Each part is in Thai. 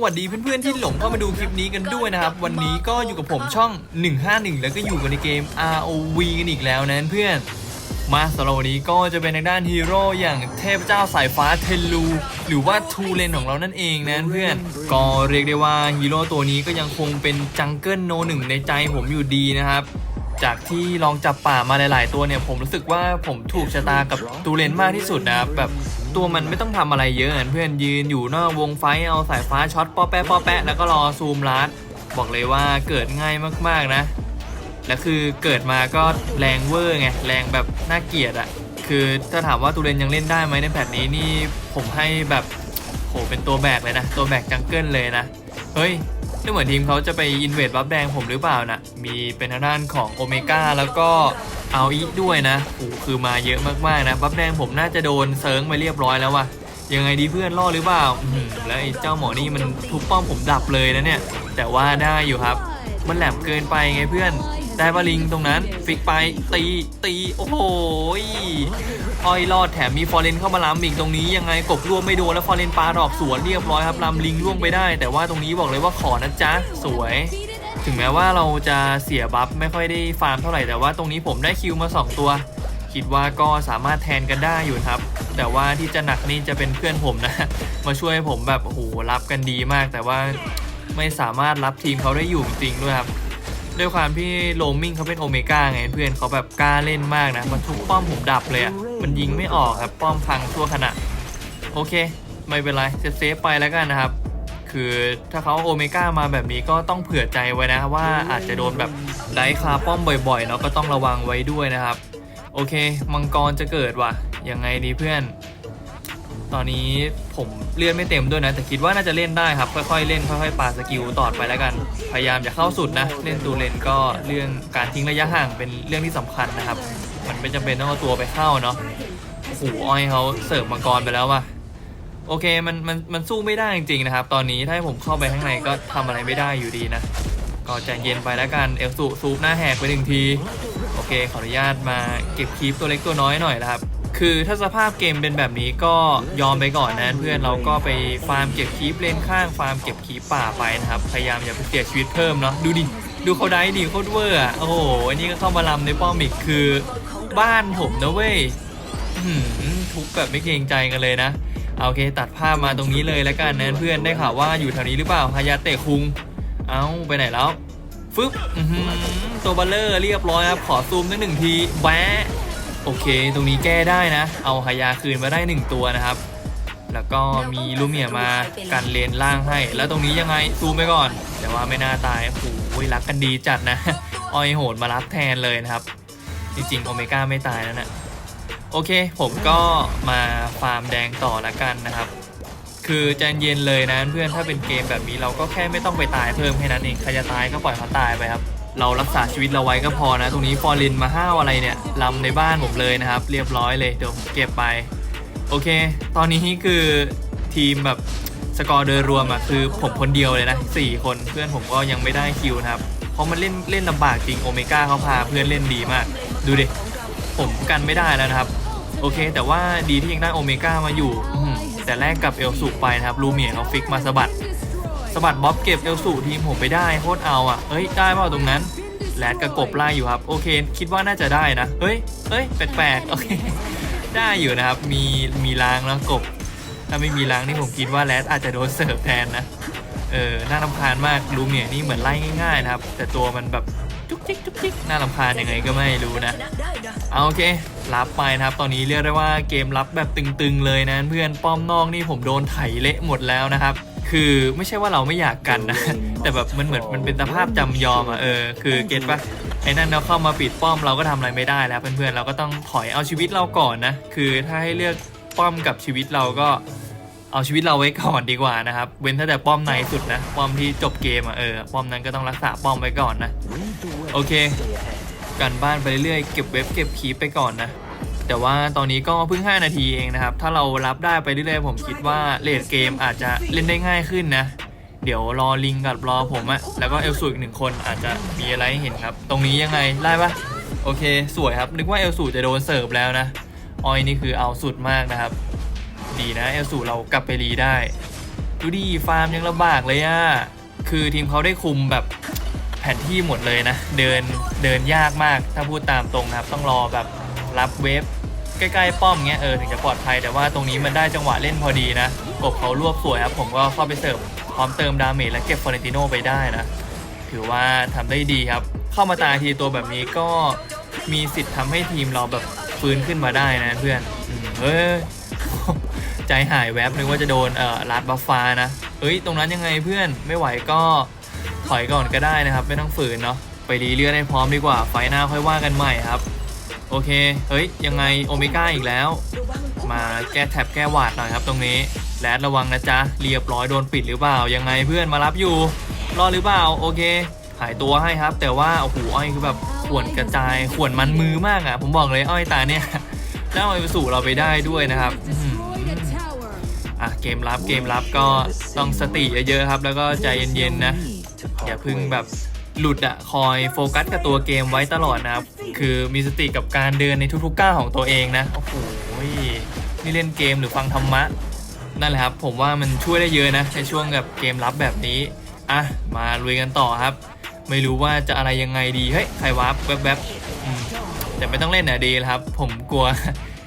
สวัสดีเพื่อนๆที่หลงเข้ามาดูคลิปนี้กันด้วยนะครับ วันนี้ก็อยู่กับผมช่อง 151 แล้วก็อยู่กันในเกม ROV กันอีกแล้วนะเพื่อน มาสำหรับวันนี้ก็จะเป็นทางด้านฮีโร่อย่างเทพเจ้าสายฟ้าเทลู หรือว่าทูเลนของเรานั่นเองนะเพื่อน ก็เรียกได้ว่าฮีโร่ตัวนี้ก็ยังคงเป็นจังเกิลโนหนึ่งในใจผมอยู่ดีนะครับจากที่ลองจับป่ามาหลาย ๆ ตัวเนี่ยผมรู้สึกว่าผมถูกชะตากับตูเลนมากที่สุดนะครับแบบ ตัวมันไม่ต้องทำอะไรเยอะเห็นเพื่อนยืนอยู่นอกวงไฟเอาสายฟ้าช็อตป้อแปะป้อแปะแล้วก็รอซูมลัดบอกเลยว่าเกิดง่ายมากๆนะและคือเกิดมาก็แรงเวอร์ไงแรงแบบน่าเกลียดอะคือถ้าถามว่าตูเรนยังเล่นได้ไหมในแพทนี้นี่ผมให้แบบโหเป็นตัวแบกเลยนะ ตัวแบกจังเกิลเลยนะ เฮ้ยนี่เหมือนทีมเขาจะไปอินเวดบัฟแดงผมหรือเปล่านะมีเป็นทางด้านของโอเมก้าแล้วก็ เอาอีด้วยนะโอ้คือมาเยอะมากๆนะบัฟแดงผมน่าจะโดนเซิร์งไปเรียบร้อยแล้วว่ะยังไงดีเพื่อนรอดหรือเปล่าแล้วไอ้เจ้าหมอนี่มันทุบป้อมผมดับเลยนะเนี่ย แต่ว่าได้อยู่ครับ มันแหลมเกินไปไงเพื่อนได้ปะลิงตรงนั้นฟิกไปตีตีโอ้โหอ้อยรอดแถมมีฟอร์เรนเข้ามาล้ำอีกตรงนี้ยังไงกบร่วงไม่โดนแล้วฟอร์เรนปาดอกสวนเรียบร้อยครับลำลิงร่วงไปได้ แต่ว่าตรงนี้บอกเลยว่าขอนะจ๊ะสวย ถึงแม้ว่าเราจะเสียบัฟไม่ค่อยได้ฟาร์มเท่าไหร่แต่ว่าตรงนี้ผมได้คิวมา 2 ตัว คิดว่าก็สามารถแทนกันได้อยู่ครับ แต่ว่าที่จะหนักนี่จะเป็นเพื่อนผมนะ มาช่วยผมแบบโอ้โหรับกันดีมาก แต่ว่าไม่สามารถรับทีมเขาได้อยู่จริงๆด้วยครับด้วยความที่โรมมิ่งเขาเป็นโอเมก้าไงเพื่อนเขาแบบกล้าเล่นมากนะ มันทุกป้อมผมดับเลยอะ่ะมันยิงไม่ออกครับ ป้อมพังชั่วขณะ โอเค ไม่เป็นไรเซฟไปแล้วกันนะครับ คือถ้าเขาโอเมก้ามาแบบนี้ก็ต้องเผื่อใจไว้นะว่าอาจจะโดนแบบไดคาป้อมบ่อยๆเนาะก็ต้องระวังไว้ด้วยนะครับ โอเค มังกรจะเกิดว่ะยังไงดีเพื่อน ตอนนี้ผมเลื่อนไม่เต็มด้วยนะ แต่คิดว่าน่าจะเล่นได้ครับ ค่อยๆเล่นค่อยๆปาสกิลต่อไปแล้วกัน พยายามอย่าเข้าสุดนะ เล่นตูเลนก็เรื่องการทิ้งระยะห่างเป็นเรื่องที่สำคัญนะครับ มันไม่จำเป็นต้องเอาตัวไปเข้าเนาะโอ้โหอ้อยเขาเสิร์ฟมังกรไปแล้วว่ะ โอเคมันมันมันสู้ไม่ได้จริงๆนะครับ ตอนนี้ถ้าให้ผมเข้าไปข้างในก็ทำอะไรไม่ได้อยู่ดีนะ ก็ใจเย็นไปแล้วกันเอลสูซูปหน้าแหกไปหนึ่งที โอเค ขออนุญาตมาเก็บคีปตัวเล็กตัวน้อยหน่อยนะครับ คือถ้าสภาพเกมเป็นแบบนี้ก็ยอมไปก่อนนะเพื่อนเราก็ไปฟาร์มเก็บคีปเลนข้างฟาร์มเก็บคีปป่าไปนะครับ พยายามอย่าไปเสียชีวิตเพิ่มเนาะดูดิดูเขาได้ดีโคตรเวอร์อะโอ้โหอันนี้ก็เข้ามาลำในป้อมอีกคือ บ้านผมนะเว้ยอื้อหือทุบแบบไม่เกรงใจกันเลยนะเอา โอเค ตัดภาพมาตรงนี้เลยแล้วกันนะเพื่อนได้ข่าวว่าอยู่แถวนี้หรือเปล่าฮายาเตะคุง เอาไปไหนแล้วฟึ๊บตัวบัลเลอร์เรียบร้อยครับขอซูมตั้งหนึ่งทีแบะโอเค ตรงนี้แก้ได้นะ เอาฮายาคืนมาได้หนึ่งตัวนะครับ แล้วก็มีลูเมียมากันเลนล่างให้ แล้วตรงนี้ยังไงซูมไปก่อน แต่ว่าไม่น่าตายโอ้โหรักกันดีจัดนะออยโหดมารับแทนเลยนะครับ จริงๆโอเมก้าไม่ตายแล้วนะ โอเค ผมก็มาฟาร์มแดงต่อละกันนะครับ คือใจเย็นเลยนะเพื่อนถ้าเป็นเกมแบบนี้เราก็แค่ไม่ต้องไปตายเพิ่มแค่นั้นเองใครจะตายก็ปล่อยเขาตายไปครับ เรารักษาชีวิตเราไว้ก็พอนะ ตรงนี้ฟอร์ลินมาห้าวอะไรเนี่ยลำในบ้านผมเลยนะครับ เรียบร้อยเลยเดี๋ยวเก็บไป โอเค ตอนนี้คือทีมแบบสกอร์โดยรวมอะคือผมคนเดียวเลยนะ4คนเพื่อนผมก็ยังไม่ได้คิวนะครับเพราะมันเล่นเล่นลำบากจริงโอเมก้าเขาพาเพื่อนเล่นดีมาก ดูดิ ผมกันไม่ได้แล้วนะครับ โอเค แต่ว่าดีที่ยังได้โอเมก้ามาอยู่ แต่แลกกับเอลสูไปนะครับลูเมียเขาฟิกมาสะบัดสะบัดบ๊อบเก็บเอลสูทีมผมไปได้โคตรเอาอะเอ้ยได้เปล่าตรงนั้นแลดกับกบไล่อยู่ครับ โอเค คิดว่าน่าจะได้นะเฮ้ยเฮ้ยแปลกๆโอเคได้อยู่นะครับ มีมีล้างแล้วกบ ถ้าไม่มีล้างนี่ผมคิดว่าแรดอาจจะโดนเสิร์ฟแทนนะเออน่ารำคาญมากลูเมียนี่เหมือนไล่ง่ายๆนะครับ แต่ตัวมันแบบ จุกจิกจุกจิกน่ารำคาญยังไงก็ไม่รู้นะเอาโอเค รับไปนะครับ ตอนนี้เรียกได้ว่าเกมรับแบบตึงๆเลยนะเพื่อนป้อมนอกนี่ผมโดนไถเละหมดแล้วนะครับคือไม่ใช่ว่าเราไม่อยากกันนะ แต่แบบมันเหมือนมันเป็นสภาพจำยอมอะเออคือเก็ตปะไอ้นั่นเราเข้ามาปิดป้อมเราก็ทำอะไรไม่ได้แล้วเพื่อนๆเราก็ต้องถอยเอาชีวิตเราก่อนนะ คือถ้าให้เลือกป้อมกับชีวิตเราก็ เอาชีวิตเราไว้ก่อนดีกว่านะครับ เว้นถ้าแต่ป้อมในสุดนะ ป้อมที่จบเกมอะเออ ป้อมนั้นก็ต้องรักษาป้อมไว้ก่อนนะ โอเค กันบ้านไปเรื่อยๆ เก็บเว็บเก็บคีปไปก่อนนะ แต่ว่าตอนนี้ก็เพิ่ง 5 นาทีเองนะครับ ถ้าเรารับได้ไปเรื่อยๆ ผมคิดว่าเลดเกมอาจจะเล่นได้ง่ายขึ้นนะ เดี๋ยวรอลิงกับรอผมอะแล้วก็เอลสูอีกหนึ่งคนอาจจะมีอะไรให้เห็นครับ ตรงนี้ยังไงได้ปะโอเค สวยครับ นึกว่าเอลสูจะโดนเสิร์ฟแล้วนะ ออยนี่คือเอาสุดมากนะครับ ดีนะเอลสูเรากลับไปรีได้ดูดิฟาร์มยังลำบากเลยอะคือทีมเขาได้คุมแบบแผนที่หมดเลยนะ เดินเดินยากมากถ้าพูดตามตรงนะครับ ต้องรอแบบรับเวฟใกล้ๆป้อมเงี้ยเออถึงจะปลอดภัยแต่ว่าตรงนี้มันได้จังหวะเล่นพอดีนะกบเขารวบสวยครับ ผมก็เข้าไปเสิร์ฟพร้อมเติมดาเมจและเก็บฟอร์เรนติโนไปได้นะ ถือว่าทำได้ดีครับ เข้ามาตายทีตัวแบบนี้ก็มีสิทธิ์ทำให้ทีมเราแบบฟื้นขึ้นมาได้นะเพื่อนเฮ้ย ใจหายแวบนึกว่าจะโดนเอ่อลัดบัฟฟ้านะเฮ้ยตรงนั้นยังไงเพื่อนไม่ไหวก็ถอยก่อนก็ได้นะครับ ไม่ต้องฝืนเนาะไปรีเลือดให้พร้อมดีกว่าไฟหน้าค่อยว่ากันใหม่ครับ โอเคเฮ้ยยังไงโอเมก้าอีกแล้ว มาแก้แท็บแก้หวาดหน่อยครับตรงนี้แลดระวังนะจ๊ะเรียบร้อยโดนปิดหรือเปล่ายังไงเพื่อนมารับอยู่รอดหรือเปล่าโอเคหายตัวให้ครับ แต่ว่าโอ้โหอ้อยคือแบบข่วนกระจายข่วนมันมือมากอะ่ะ ผมบอกเลยอ้อยตาเนี่ยแล้วเอาไปสู่เราไปได้ด้วยนะครับ อะเกมรับเกมรับก็ต้องสติเยอะๆครับ แล้วก็ใจเย็นๆนะ อย่าเพึ่งแบบหลุดอะคอยโฟกัสกับตัวเกมไว้ตลอดนะครับ คือมีสติกับการเดินในทุกๆก้าวของตัวเองนะ โอ้โหนี่เล่นเกมหรือฟังธรรมะ นั่นแหละครับ ผมว่ามันช่วยได้เยอะนะในช่วงกับเกมรับแบบนี้อะมาลุยกันต่อครับ ไม่รู้ว่าจะอะไรยังไงดี เฮ้ยใครวาร์ปแวบๆแต่ไม่ต้องเล่นอะดีครับ ผมกลัว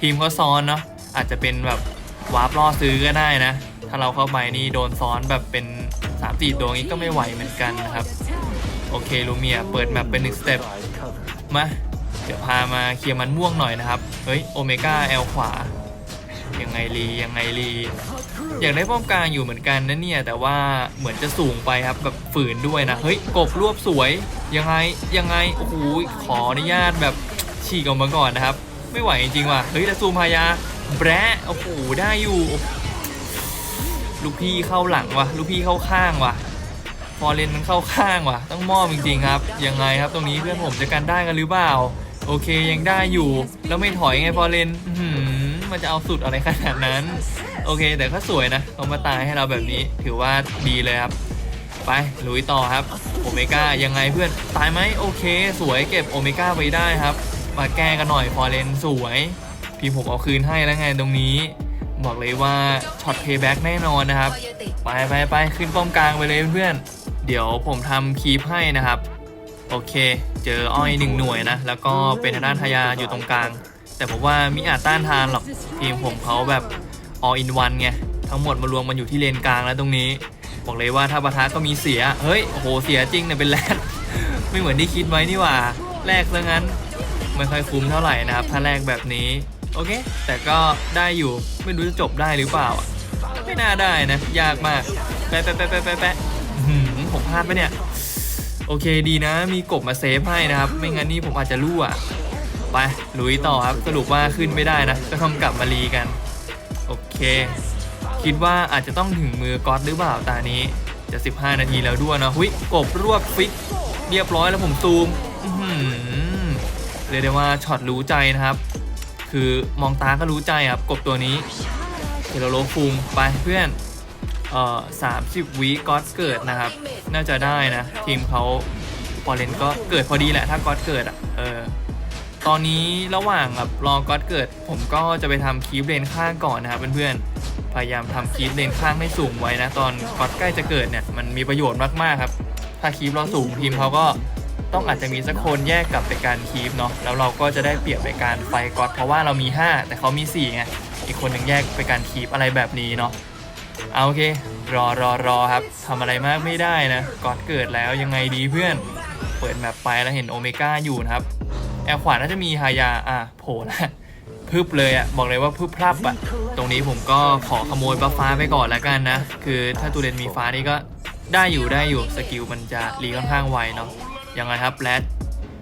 ทีมเขาซ้อนเนาะอาจจะเป็นแบบ วาร์ปล่อซื้อก็ได้นะ ถ้าเราเข้าไปนี่โดนซ้อนแบบเป็น3ามสี่ตัวนี้ก็ไม่ไหวเหมือนกันนะครับ โอเคลูเมียเปิดแมปเป็นหนึ่งสเต็ปมาเดี๋ยวพามาเคลียร์มันม่วงหน่อยนะครับ เฮ้ยโอเมก้าแอลขวา ยังไงลียังไงลีอยากได้ป้อมกลางอยู่เหมือนกันนะเนี่ย แต่ว่าเหมือนจะสูงไปครับแบบฝืนด้วยนะ เฮ้ยกบรวบสวยยังไงยังไงโอ้โหขออนุญาตแบบฉีกออกมาก่อนนะครับ ไม่ไหวจริงว่ะเฮ้ยแต่ซูมพายา แบะโอ้โหได้อยู่ ลูกพี่เข้าหลังวะลูกพี่เข้าข้างวะพอเลนมันเข้าข้างวะต้องมอบจริงๆครับ ยังไงครับตรงนี้เพื่อนผมจะกันได้กันหรือเปล่า โอเคยังได้อยู่ แล้วไม่ถอยไงพอเลนมันจะเอาสุดอะไรขนาดนั้น โอเค แต่ก็สวยนะเขามาตายให้เราแบบนี้ถือว่าดีเลยครับ ไปลุยต่อครับโอเมก้ายังไงเพื่อนตายไหมโอเค สวยเก็บโอเมก้าไปได้ครับ มาแก้กันหน่อยพอเลนสวย พี่ผมเอาคืนให้แล้วไงตรงนี้ บอกเลยว่าช็อตเพย์แบ็กแน่นอนนะครับ ไปไปไปขึ้นป้อมกลางไปเลยเพื่อนเดี๋ยวผมทำคีปให้นะครับ โอเค เจออ้อยหนึ่งหน่วยนะ แล้วก็เป็นทางด้านทายาอยู่ตรงกลาง แต่ผมว่ามิอาจต้านทานหรอกทีมผมเขาแบบ all in one ไง ทั้งหมดมารวมมันอยู่ที่เลนกลางแล้วตรงนี้ บอกเลยว่าถ้าปะทะก็มีเสีย เฮ้ย โอ้โห เสียจริงเนี่ยเป็นแรดไม่เหมือนที่คิดไว้นี่หว่า แรกซะงั้น ไม่ค่อยคุ้มเท่าไหร่นะครับ ถ้าแรกแบบนี้ โอเค แต่ก็ได้อยู่ไม่รู้จะจบได้หรือเปล่า ไม่น่าได้นะ ยากมาก แปะแปะแปะแปะแปะแปะอื้อหือผมพลาดไปะเนี่ย โอเคดีนะ มีกบมาเซฟให้นะครับ ไม่งั้นนี่ผมอาจจะรั่วไปลุยต่อครับสรุปว่าขึ้นไม่ได้นะ ก็ต้องกลับมารีกัน โอเค คิดว่าอาจจะต้องถึงมือก๊อตหรือเปล่าตานี้จะ 15 นาทีแล้วด้วยนะหุยกบรวบฟิก เรียบร้อยแล้วผมซูมเรียกได้ว่าช็อตรู้ใจนะครับ คือมองตาก็รู้ใจครับกบตัวนี้เทโลโลฟูมไปเพื่อนเอ่อสามสิบวิก๊อตเกิดนะครับ น่าจะได้นะ ทีมเขาพอเลนก็เกิดพอดีแหละถ้าก๊อตเกิดอะเออตอนนี้ระหว่างแบบรอก๊อตเกิด ผมก็จะไปทำคีฟเลนข้างก่อนนะครับเพื่อนๆพยายามทำคีฟเลนข้างให้สูงไว้นะ ตอนก๊อตใกล้จะเกิดเนี่ยมันมีประโยชน์มากๆครับ ถ้าคีฟเราสูงทีมเขาก็ ต้องอาจจะมีสักคนแยกกลับไปการคีฟเนาะแล้วเราก็จะได้เปรียบในการไฟก๊อตเพราะว่าเรามี 5 แต่เขามี4ไงอีกคนหนึ่งแยกไปการคีฟอะไรแบบนี้เนาะเอาโอเค รอรอรอครับทำอะไรมากไม่ได้นะก่อนเกิดแล้วยังไงดีเพื่อน เปิดแมปไปแล้วเห็นโอเมก้าอยู่นะครับแอลขวาน่าจะมีฮายาอะโผล่นะพึบเลยอะบอกเลยว่าพึบพรับอะตรงนี้ผมก็ขอขโมยบัฟฟ้าไปก่อนแล้วกันนะ คือถ้าตูเรนมีฟ้านี่ก็ได้อยู่ได้อยู่สกิลมันจะรีค่อนข้างไวเนาะ ยังไงครับแรด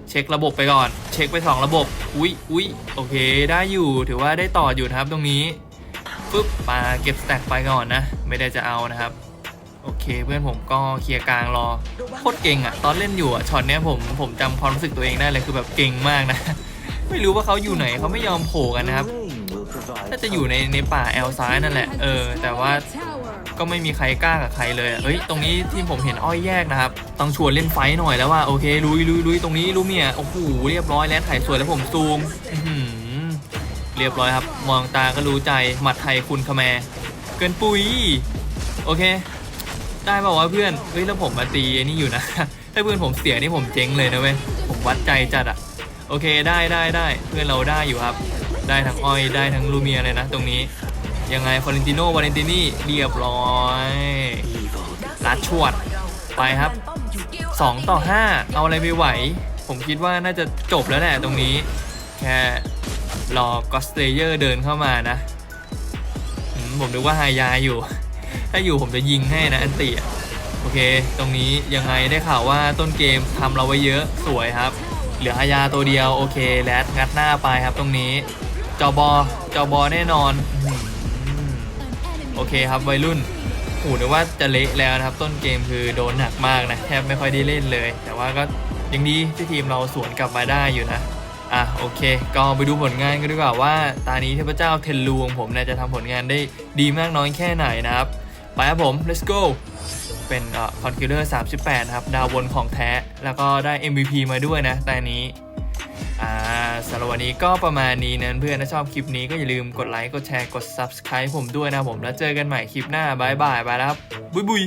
เช็คระบบไปก่อน เช็คไปสองระบบอุ๊ยอุ๊ยโอเค ได้อยู่ถือว่าได้ต่ออยู่นะครับตรงนี้ปุ๊บมาเก็บสแต็กไปก่อนนะ ไม่ได้จะเอานะครับ โอเคเพื่อนผมก็เคลียร์กลางรอโคตรเก่งอะ่ะตอนเล่นอยู่อะ่ะช็อตเนี้ยผมผมจำความรู้สึกตัวเองได้เลยคือแบบเก่งมากนะ ไม่รู้ว่าเขาอยู่ไหนเขาไม่ยอมโผล่กันนะครับน่าจะอยู่ในในป่าแอลซ้ายนั่นแหละเออแต่ว่า ก็ไม่มีใครกล้ากับใครเลยเฮ้ยตรงนี้ที่ผมเห็นอ้อยแยกนะครับต้องชวนเล่นไฟหน่อยแล้วว่าโอเคลุยลุยลุยตรงนี้ลูเมียโอ้โหเรียบร้อยแล้วถ่ายสวยแล้วผมซูมเรียบร้อยครับ มองตาก็รู้ใจหมัดไทยคุณคแมร์เกินปุ๋ยโอเค ได้ป่าวะเพื่อนเฮ้ยแล้วผมมาตีนี่อยู่นะถ้าเพื่อนผมเสียนี่ผมเจ๊งเลยนะเว้ยผมวัดใจจัดอะโอเคได้ได้ได้เพื่อนเราได้อยู่ครับ ได้ทั้งอ้อยได้ทั้งลูเมียเลยนะ ตรงนี้ ยังไงฟอเรนติโนวาเลนตินี่เรียบร้อยลัดชวดไปครับ 2 ต่อ 5 เอาอะไรไปไหว ผมคิดว่าน่าจะจบแล้วแหละตรงนี้ แค่รอกอสเตเยอร์เดินเข้ามานะผมนึกว่าไฮยาอยู่ ถ้าอยู่ผมจะยิงให้นะอันติอะโอเค ตรงนี้ยังไงได้ข่าวว่าต้นเกมทำเราไว้เยอะสวยครับ เหลือฮายาตัวเดียวโอเค แรดงัดหน้าไปครับตรงนี้ จอบอจอบอแน่นอน โอเคครับวัยรุ่นโอ้นึกว่าจะเละแล้วนะครับ ต้นเกมคือโดนหนักมากนะแทบไม่ค่อยได้เล่นเลย แต่ว่าก็ยังดีที่ทีมเราสวนกลับมาได้อยู่นะอะโอเค ก็ไปดูผลงานกันดีกว่าว่า ตานี้เทพเจ้าเทนลูของผมเนี่ยจะทำผลงานได้ดีมากน้อยแค่ไหนนะครับ ไปครับผม let's go เป็นเอ่อคอนคิลเลอร์38 นะครับ ดาวบนของแท้ แล้วก็ได้ MVP มาด้วยนะตานี้อ่า สำหรับวันนี้ก็ประมาณนี้นะเพื่อนถ้าชอบคลิปนี้ก็อย่าลืมกดไลค์ กดแชร์ กด Subscribe ผมด้วยนะผม แล้วเจอกันใหม่คลิปหน้าบายบายไปแล้วครับบุยบุย